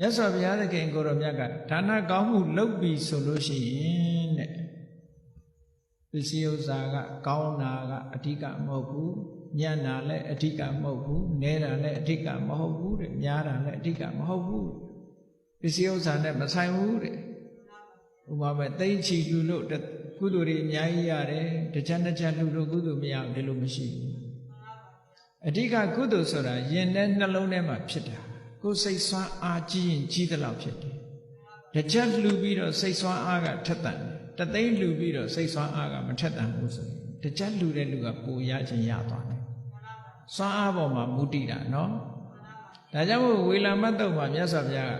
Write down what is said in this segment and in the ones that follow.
မြတ်စွာဘုရားသခင်ကိုရောမြတ်ကဒါနကောင်းမှုလုပ်ပြီဆိုလို့ရှိရင်တဲ့ပစ္စည်းဥစ္စာကကောင်းတာကအဓိကမဟုတ်ဘူးညံ့တာလည်းအဓိကမဟုတ်ဘူးနဲတာလည်းအဓိကမဟုတ်ဘူးတဲ့များတာလည်းအဓိကမဟုတ်ဘူးပစ္စည်းဥစ္စာနဲ့မဆိုင်ဘူးတဲ့ဥပမာပဲသိမ့်ချီလူလို့ကုသိုလ်တွေအများကြီးရတယ်တခြားတခြားလူလို့ကုသိုလ်မရဘူးဒီလိုမရှိဘူးအဓိကကုသိုလ်ဆိုတာယင်တဲ့နှလုံးထဲမှာဖြစ်တာ ကိုယ်စိတ်ဆွမ်းအားကြီးရင်ကြီးသလောက်ဖြစ်တယ်တကြက်လှူပြီးတော့စိတ်ဆွမ်းအားကထက်တန်တယ်တသိန်းလှူပြီးတော့စိတ်ဆွမ်းအားကမထက်တန်ဘူးဆိုရင်တကြက်လှူတဲ့လူကပိုရခြင်းရသွားတယ်ဆွမ်းအားပေါ်မှာမူတည်တာနော်ဒါကြောင့်မို့ဝေလာမတ်တုတ်မှာမြတ်စွာဘုရားက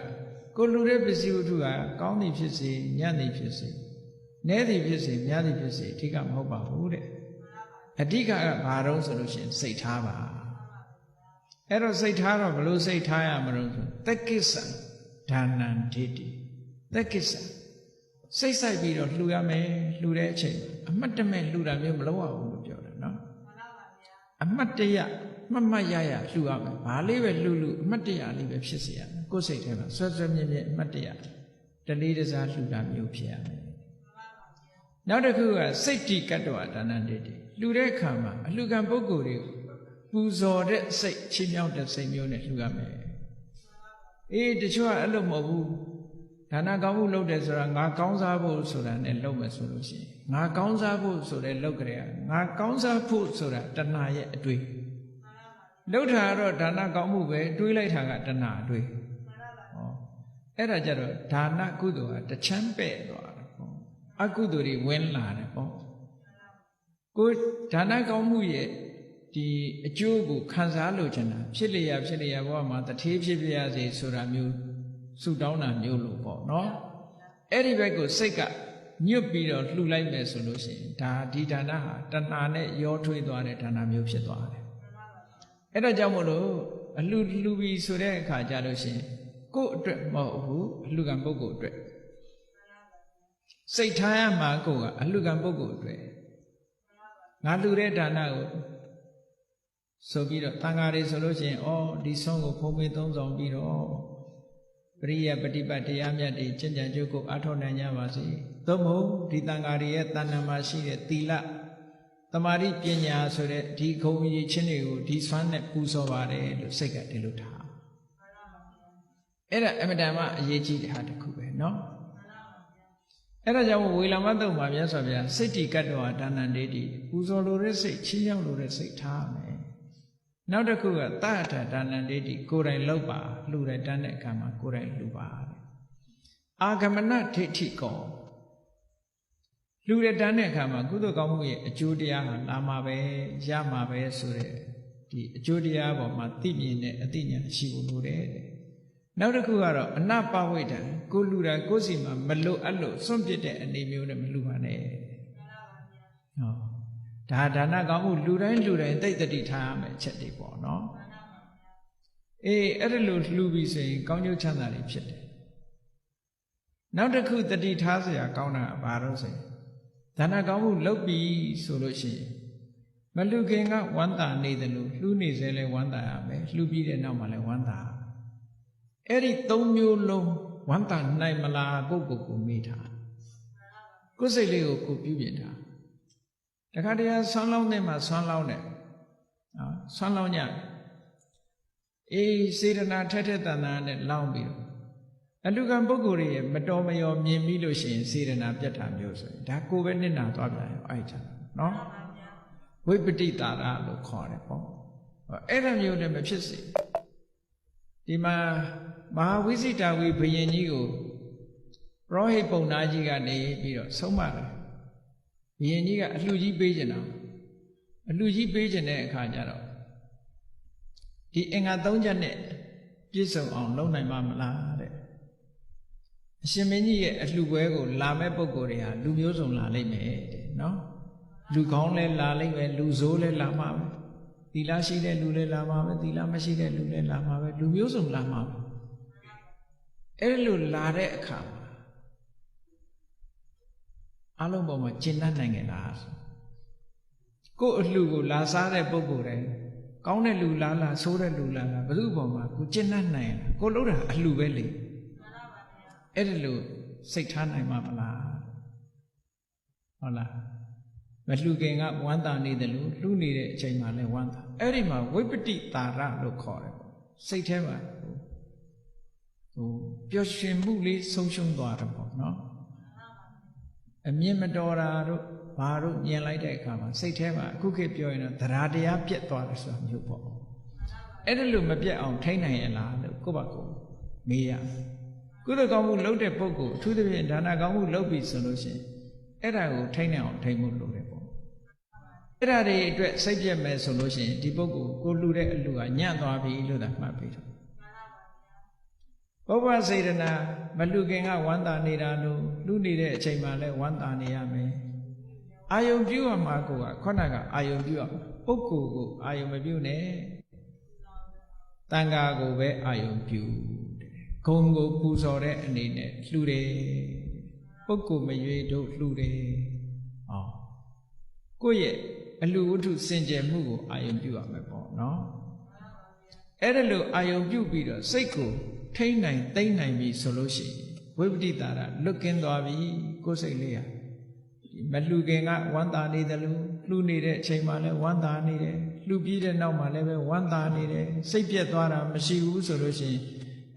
ကိုလှူတဲ့ပစ္စည်းဝတ္ထုကကောင်းသည်ဖြစ်စေညံ့သည်ဖြစ်စေနည်းသည်ဖြစ်စေများသည်ဖြစ်စေအဓိကမဟုတ်ပါဘူးတဲ့အဓိကကဘာတော့ဆိုလို့ရှိရင်စိတ်ထားပါ အဲ့တော့စိတ်ထားတော့ဘလို့စိတ်ထားရမလို့ဆိုတက်ကိစ္စဒါနံဒိဋ္ဌိတက်ကိစ္စစိတ်ဆိုင်ပြီးတော့လှူရမယ်လှူတဲ့အချိန်အမှတ်တမဲ့လှူတာမျိုးမလုပ်ရဘူးလို့ပြောတယ်နော်အမှတ်တရမှတ်မှတ်ရရလှူရမယ်ဘာလေးပဲလှူလှူအမှတ်တရလေးပဲဖြစ်စေရမယ်ကိုယ်စိတ်ထဲမှာဆွဲဆွဲမြဲမြဲအမှတ်တရတလေးတစားလှူတာမျိုးဖြစ်ရမယ်နောက်တစ်ခုကစိတ်တိကတ္တဝဒါနံဒိဋ္ဌိလှူတဲ့အခါမှာအလှူခံပုဂ္ဂိုလ်တွေကို ပူဇော်တဲ့စိတ်ချင်းမြောက်တဲ့စိတ်မျိုးနဲ့လှူရမယ်အေးတချို့ကအဲ့လိုမဟုတ်ဘူးဒါနကောင်းမှုလုပ်တယ်ဆိုတာငါကောင်းစားဖို့ဆိုတာနဲ့လုပ်မယ်ဆိုလို့ရှိရင်ငါကောင်းစားဖို့ဆိုတဲ့လုပ်ကြရငါကောင်းစားဖို့ဆိုတာတဏှာရဲ့အတွေ့လုပ်တာကတော့ဒါနကောင်းမှုပဲတွေးလိုက်တာကတဏှာအတွေ့ဟောအဲ့ဒါကြတော့ဒါနကုသိုလ်ကတချမ်းပဲ့သွားတယ်ပေါ့အကုသိုလ်တွေဝင်လာတယ်ပေါ့ကိုဒါနကောင်းမှုရဲ့ ဒီအကျိုးကိုခံစားလို့ချင်တာဖြစ်လျာဖြစ်လျာဘဝမှာတထေးဖြစ်ပြရစေဆိုတာမျိုးဆုတောင်းတာမျိုးလို့ပေါ့နော်အဲ့ဒီဘက်ကိုစိတ်ကညွတ်ပြီးတော့လှူလိုက်မယ်ဆိုလို့ရှိရင်ဒါဒီဒါနဟာတဏှာနဲ့ရောထွေးသွားတဲ့ဒါနမျိုးဖြစ်သွားတယ်အဲ့ဒါကြောင့်မို့လို့အလှလှူပြီးဆိုတဲ့အခါကြလို့ရှိရင်ကိုယ့်အတွက်မဟုတ်ဘူးအလှကံပုဂ္ဂိုလ်အတွက်စိတ်ထားရမှာကိုယ်ကအလှကံပုဂ္ဂိုလ်အတွက်ငါလှူတဲ့ဒါနကို ဆိုပြီးတော့တန်ဃာတွေဆိုလို့ရှိရင်အော်ဒီဆုံးကိုဖုံးပေးသုံးဆောင်ပြီးတော့ပရိယပฏิပတ်တရားမြတ်တွေကျင့်ကြံကြုတ်ကိုအားထုတ်နိုင်ကြပါစေ။သို့မဟုတ်ဒီတန်ဃာတွေရဲ့တဏ္ဍမှာရှိတဲ့သီလတမာတိပညာဆိုတဲ့ဒီခုံရည်ချင်းတွေကိုဒီဆွမ်းနဲ့ပူဇော်ပါတယ်လို့စိတ်ကတည်းလို့ထား။အဲ့ဒါအမတန်မှအရေးကြီးတဲ့ဟာတစ်ခုပဲနော်။အဲ့ဒါကြောင့်ဝေလမတုံမှာမြတ်စွာဘုရားစိတ်တိကတ္တဝါဒါနန္တေတိပူဇော်လိုတဲ့စိတ်ချင်းရောက်လိုတဲ့စိတ်ထားမယ် နောက်တစ်ခုကတထဒါနန္ဒေတိကိုယ်တိုင်လောက်ပါလှူတဲ့တန်းတဲ့အခါမှာကိုယ်တိုင်လှူပါတဲ့အာဂမနဋိဋ္ဌိကောလှူတဲ့တန်းတဲ့အခါမှာကုသိုလ်ကောင်းမှုရဲ့အကျိုးတရားဟာလာမှာပဲရမှာပဲဆိုတဲ့ဒီအကျိုးတရားပေါ်မှာသိမြင်တဲ့အသိဉာဏ်ရှိဖို့လိုတယ်တဲ့နောက်တစ်ခုကတော့အနပဝိဒံကိုလှူတာကိုယ်စီမှာမလွတ်အပ်လို့စွန့်ပစ်တဲ့အနေမျိုးနဲ့မလှူပါနဲ့ဟော ဒါဒါနကောင်းမှုလူတိုင်းလူတိုင်းတိတ်တတိထားရမယ်ချက်တွေပေါ့နော်အေးအဲ့ဒါလိုလှူပြီးဆိုရင်ကောင်းကျိုးချမ်းသာတွေဖြစ်တယ်နောက်တစ်ခုတတိထားစရာကောင်းတာကဘာလို့ဆိုရင်ဒါနကောင်းမှုလုပ်ပြီးဆိုလို့ရှိရင်မလူခင်ကဝမ်းသာနေတယ်လို့လှူနေစေလဲဝမ်းသာရမယ်လှူပြီးတဲ့နောက်မှာလဲဝမ်းသာအဲ့ဒီ၃မျိုးလုံးဝမ်းသာနိုင်မလားပုဂ္ဂိုလ်ကိုမေးတာကိုယ်စိတ်လေးကိုကိုပြုပြင်တာ တခါတည်းဆွမ်းလောင်းတဲ့မှာဆွမ်းလောင်းတယ်နော်ဆွမ်းလောင်းညအေးစေတနာထက်ထက်တန်တန်နဲ့လောင်းပြီးတော့အလူကံပုဂ္ဂိုလ်ရဲ့မတော်မယောမြင်ပြီးလို့ရှိရင်စေတနာပြတ်တာမျိုးဆိုရင်ဒါကိုပဲနစ်နာသွားပြန်ရောအဲ့ချာနော်ဝိပတိတာရလို့ခေါ်တယ်ပေါ့အဲ့ဒါမျိုးလည်းမဖြစ်စေဒီမှာမဟာဝိဇိတာဝိဘယင်ကြီးကိုရောဟိတ်ပုံနာကြီးကနေပြီးတော့ဆုံးမတယ် ဘယင်ကြီးကအလှကြီးပေးကျင်တာအလှကြီးပေးကျင်တဲ့အခါကျတော့ဒီအင်္ဂါ၃ချက်နဲ့ပြည့်စုံအောင်လုပ်နိုင်မှာမလားတဲ့အရှင်မင်းကြီးရဲ့အလှပွဲကိုလာမဲ့ပုံကိုယ်တွေဟာလူမျိုးစုံလာလိမ့်မယ်တဲ့နော်လူကောင်းလဲလာလိမ့်မယ်လူဆိုးလဲလာမှာပဲသီလရှိတဲ့လူလဲလာမှာပဲသီလမရှိတဲ့လူလဲလာမှာပဲလူမျိုးစုံလာမှာပဲအဲ့လိုလာတဲ့အခါမှာ အလုံးပေါ်မှာကျင့်တတ်နိုင်ကြလားကို့အလှကိုလာစားတဲ့ပုံကိုယ်တိုင်းကောင်းတဲ့လူလားလားဆိုးတဲ့လူလားလားဘယ်သူ့ပေါ်မှာကိုကျင့်တတ်နိုင်လားကိုလှုပ်တာအလှပဲလေအဲ့ဒါလို့စိတ်ထားနိုင်မှာမလားဟုတ်လားမလှူခင်ကဝမ်းသာနေတယ်လို့လှူနေတဲ့အချိန်မှာလည်းဝမ်းသာအဲ့ဒီမှာဝိပတိတာရလို့ခေါ်တယ်ပေါ့စိတ်ထဲမှာဟိုဟိုပျော်ရွှင်မှုလေးဆုံးရှုံးသွားတယ်ပေါ့နော် အမြင်မတော်တာတို့ဘာတို့မြင်လိုက်တဲ့အခါမှာစိတ်ထဲမှာအခုခေတ်ပြောရင်တော့တရားတရားပြက်သွားတယ်ဆိုတာမျိုးပေါ့အဲ့ဒါလို့မပြက်အောင်ထိန်းနိုင်ရလားလို့ကိုယ့်ဘာကိုယ်မေးရကုသိုလ်ကောင်းမှုလုပ်တဲ့ပုဂ္ဂိုလ်အထူးသဖြင့်ဒါနကောင်းမှုလုပ်ပြီဆိုလို့ရှိရင်အဲ့ဒါကိုထိန်းနိုင်အောင်ထိန်းမှုလုပ်တယ်ပေါ့အဲ့ဒါတွေအတွက်စိတ်ပြက်မယ်ဆိုလို့ရှိရင်ဒီပုဂ္ဂိုလ်ကိုလှူတဲ့အလှူကညံ့သွားပြီလို့သာမှတ်ပြီးတော့ဘုရားစေတနာ မလှူခင်ကဝမ်းသာနေတာလို့လှူနေတဲ့အချိန်မှလည်းဝမ်းသာနေရမယ်အာယုံပြုရမှာကိုကခုနကအာယုံပြုရမှာပုဂ္ဂိုလ်ကိုအာယုံမပြုနဲ့တန်ဃာကိုပဲအာယုံပြုတဲ့ဂုံကိုပူဇော်တဲ့အနေနဲ့လှူတယ်ပုဂ္ဂိုလ်မရွေတို့လှူတယ်ဟောကိုယ့်ရဲ့အလှဝတ္ထုစင်ကြယ်မှုကိုအာယုံပြုရမယ်ပေါ့နော်အဲ့ဒါလို့အာယုံပြုပြီးတော့စိတ်ကို ထိမ့်နိုင်သိမ့်နိုင်ပြီဆိုလို့ရှိရင်ဝိပတိတာရလွတ်ကင်းသွားပြီကိုယ်စိတ်လေးဟာမလှူခင်ကဝမ်းသာနေတယ်လို့လှူနေတဲ့အချိန်မှလည်းဝမ်းသာနေတယ်လှူပြီးတဲ့နောက်မှလည်းပဲဝမ်းသာနေတယ်စိတ်ပြက်သွားတာမရှိဘူးဆိုလို့ရှိရင်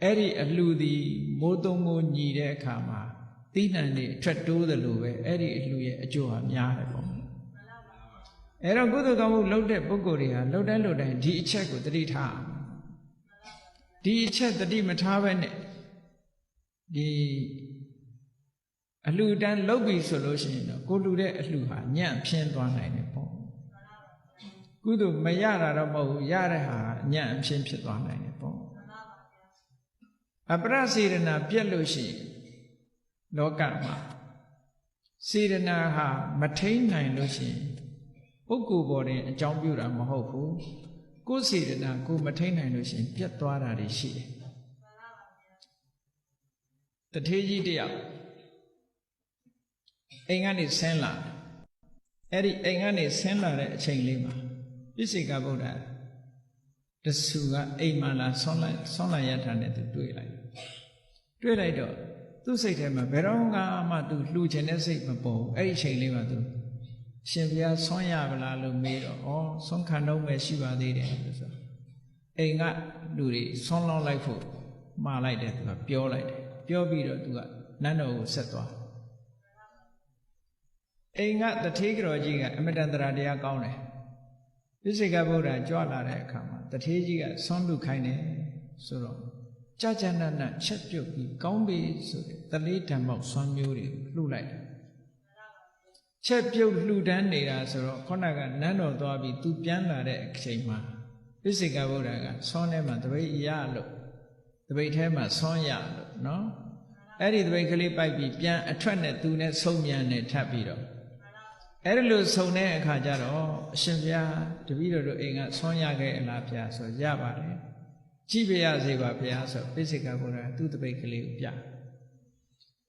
အဲ့ဒီအလှူသည်မိုးသုံးမိုးညီတဲ့အခါမှာတိနှံနေအထွက်တိုးတယ်လို့ပဲအဲ့ဒီအလှူရဲ့အကျိုးဟာများတယ်ပေါ့အဲ့တော့ကုသိုလ်ကောင်းမှုလုပ်တဲ့ပုဂ္ဂိုလ်တွေဟာလှုပ်တိုင်းလှုပ်တိုင်းဒီအချက်ကိုသတိထား ဒီအချက်သတိမထားဘဲနဲ့ဒီအလှတန်းလုပ်ပြီဆိုလို့ရှိရင်တော့ကိုလူတဲ့အလှဟာညံ့ဖြင်းသွားနိုင်တယ်ပေါ့ကုသိုလ်မရတာတော့မဟုတ်ဘူးရတဲ့ဟာညံ့ဖြင်းဖြစ်သွားနိုင်တယ်ပေါ့အပရစေရနာပြက်လို့ရှိရင်လောကမှာစေရနာဟာမထိန်နိုင်လို့ရှိရင်ပုဂ္ဂိုလ်ပေါ်တင်အကြောင်းပြုတာမဟုတ်ဘူး ကိုယ်စေရနာကိုမထိန်နိုင်လို့ရှိရင် ပြတ်သွားတာတွေရှိတယ်တထေးကြီးတယောက်အိမ်ကနေဆင်းလာအဲ့ဒီအိမ်ကနေဆင်းလာတဲ့အချိန်လေးမှာပြစ္ဆေကဗုဒ္ဓတဆူကအိမ်မှာလာဆွမ်းလိုက်ဆွမ်းလိုက်ရတာနဲ့သူတွေ့လိုက်တွေ့လိုက်တော့သူ့စိတ်ထဲမှာဘယ်တော့မှသူလှူချင်တဲ့စိတ်မပေါ်ဘူးအဲ့ဒီအချိန်လေးမှာသူ ရှင်ဘုရားဆွမ်းရပါလားလို့မေးတော့ဩဆွမ်းခံတော့မယ်ရှိပါသေးတယ်လို့ဆိုအိမ်ကလူတွေဆွမ်းလောင်းလိုက်ဖို့မှားလိုက်တယ်သူကပြောလိုက်တယ်ပြောပြီးတော့သူကနန်းတော်ကိုဆက်သွားအိမ်ကတထေးကြော်ကြီးကအမတန်တရာတရားကောင်းတယ်ပြစ္ဆေကဗုဒ္ဓကြွလာတဲ့အခါမှာတထေးကြီးကဆွမ်းလူခိုင်းတယ်ဆိုတော့ကြာကြာနာနာချက်ပြုတ်ပြီးကောင်းပြီဆိုတဲ့တလေးဓမ္မောက်ဆွမ်းမျိုးတွေလှုပ်လိုက်တယ် ချက်ပြုတ်လှူဒန်းနေတာဆိုတော့ခုနကနန်းတော်သွားပြီးသူပြန်လာတဲ့အချိန်မှာပြစ္ဆေကဗုဒ္ဓကဆွမ်းထဲမှာတပိတ်ရလို့တပိတ်ထဲမှာဆွမ်းရလို့နော်အဲ့ဒီတပိတ်ကလေးပိုက်ပြီးပြန်အထွက်နဲ့သူနဲ့ဆုံးမြန်နဲ့ထပ်ပြီးတော့အဲ့ဒီလိုဆုံတဲ့အခါကျတော့အရှင်ဘုရားတပည့်တော်တို့အိမ်ကဆွမ်းရခဲ့အလားဘုရားဆိုရပါတယ်ကြည့်ပြရစေပါဘုရားဆိုပိစိကဘုရားသူ့တပိတ်ကလေးကိုပြ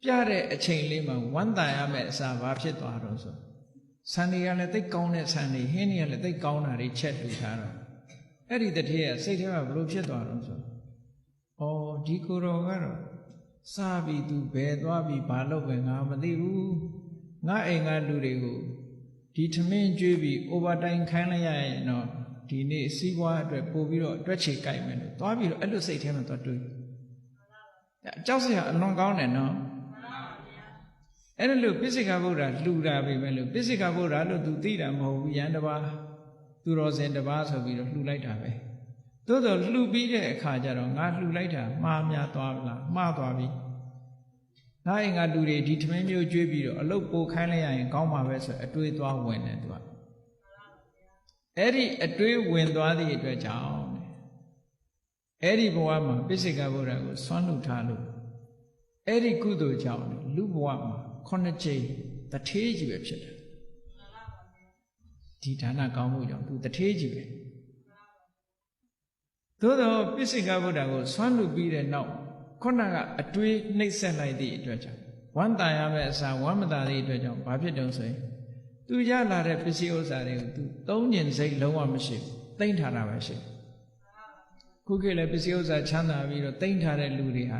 ပြတဲ့အချိန်လေးမှာဝမ်းတန်ရမယ့်အစာဘာဖြစ်သွားတော့ဆိုဆန်တွေကလည်းသိကောင်းတဲ့ဆန်တွေဟင်းတွေကလည်းသိကောင်းတာတွေချက်လှူထားတော့အဲ့ဒီတတိယစိတ်ထဲမှာဘလို့ဖြစ်သွားတော့ဆိုဩဒီကိုတော်ကတော့စားပြီးသူဘယ်သွားပြီးဘာလုပ်ပဲငါမသိဘူးငါအိမ်ကလူတွေကိုဒီထမင်းကျွေးပြီး overtime ခိုင်းလိုက်ရရင်တော့ဒီနေ့စီးပွားအတွက်ပို့ပြီးတော့အတွက်ချေကြိုက်မယ်လို့သွားပြီးတော့အဲ့လိုစိတ်ထဲမှာသွားတွေးအကြောက်စရာအလွန်ကောင်းတယ်နော် အဲ့ဒါလို့ပိစိကဗုဒ္ဓလှူတာပဲပဲလို့ပိစိကဗုဒ္ဓလို့သူသိတာမဟုတ်ဘူးယန္တပါသူတော်စင်တပါဆိုပြီးတော့လှူလိုက်တာပဲသို့တော်လှူပြီးတဲ့အခါကျတော့ငါလှူလိုက်တာမှားများသွားလားမှားသွားပြီငါအိမ်ကလူတွေဒီထမင်းမျိုးကျွေးပြီးတော့အလုတ်ပိုခိုင်းလိုက်ရရင်ကောင်းမှာပဲဆိုအတွေးသွားဝင်တယ်သူကအဲ့ဒီအတွေးဝင်သွားသည့်အတွက်ကြောင့်အဲ့ဒီဘဝမှာပိစိကဗုဒ္ဓကိုဆွမ်းလူထားလို့အဲ့ဒီကုသိုလ်ကြောင့်လူဘဝမှာ ခုနှစ်ကြိမ်တထေးကြီးပဲဖြစ်တယ်ဒီဒါနကောင်းမှုကြောင့်သူတထေးကြီးပဲသို့တော့ပိစိကဗုဒ္ဓကိုဆွမ်းလူပြီးတဲ့နောက်ခုနကအတွေးနှိပ်ဆက်လိုက်သည့်အတွက်ကြောင့်ဝမ်းတန်ရမယ့်အစာဝမ်းမတန်သည့်အတွက်ကြောင့်ဘာဖြစ်တုံးဆိုရင်သူရလာတဲ့ပစ္စည်းဥစ္စာတွေကိုသူသုံးညင်စိတ်လုံးဝမရှိဘူးတိမ့်ထားတာပဲရှိခုခေတ်လည်းပစ္စည်းဥစ္စာချမ်းသာပြီးတော့တိမ့်ထားတဲ့လူတွေဟာ